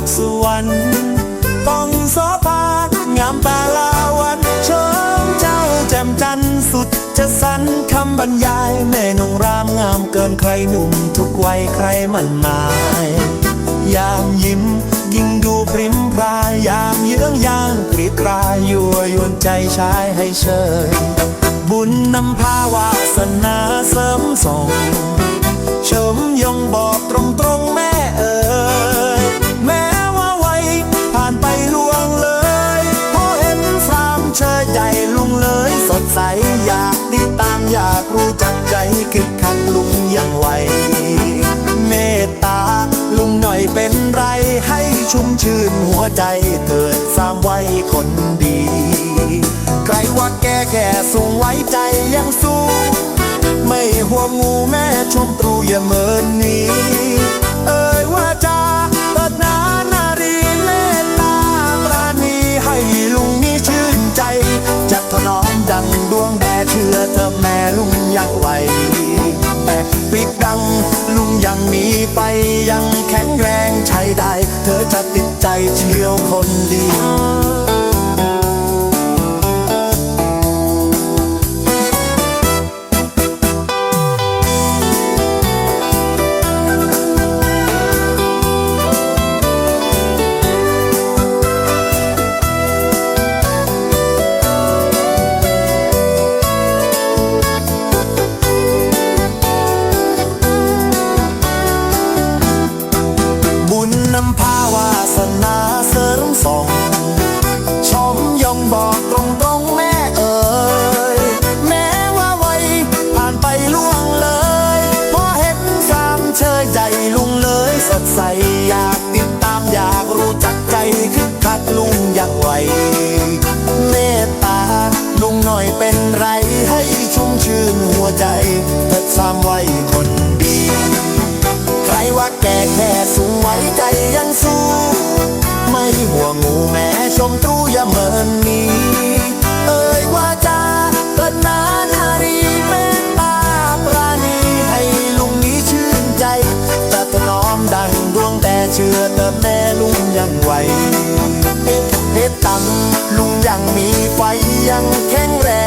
จากสวรรค์ต้องสอพางามตาลาวันชมเจ้าแจ่มจันสุดจะสันคำบรรยายแม่นงรามงามเกินใครหนุ่มทุกวัยใครมันหมาย ยามยิ้มยิ่งดูพริมพรายยามเยื้องยางกรีกรายยั่วยวนใจชายให้เชยบุญนำพาวาสนาเสริมส่งชม คึกคักลุงยังไหว เมตตาลุงหน่อยเป็นไรให้ชุ่มชื่นหัวใจเถิดสามไว้คนดี ใครว่าแก่แก่สูงไว้ใจยังสู้ ไม่ห่วงงูแม่ชมตรูอย่าเมินนี้ เอ่ยว่าจาเปิดนานารีเมตตาปราณีให้ลุงนี้ชื่นใจ จะถนอมดังดวงแดดเชื่อเธอแม่ลุงยังไหว ปีกดัง ลุงยังมีไปยังแข็งแรงใช้ได้ เธอจะติดใจเชียวคนดี กคักลุงยังไหวเมตตาลุงหน่อยเป็นไรให้ชุ่มชื่นหัวใจเถิดสามไว้คนดี ใครว่าแก่แค่สูงไว้ใจยังสู้ ไม่ห่วงงูแม้ชมตรูอย่าเมินนีเอ่ยว่าจาเกิดนานารีเมตตาปราณีให้ลุงนี้ชื่นใจแต่ถนอมดังดวงแต่เชื่อเติมแน่ลุงยังไหว ตังลุงยังมีไฟยังแข็งแรง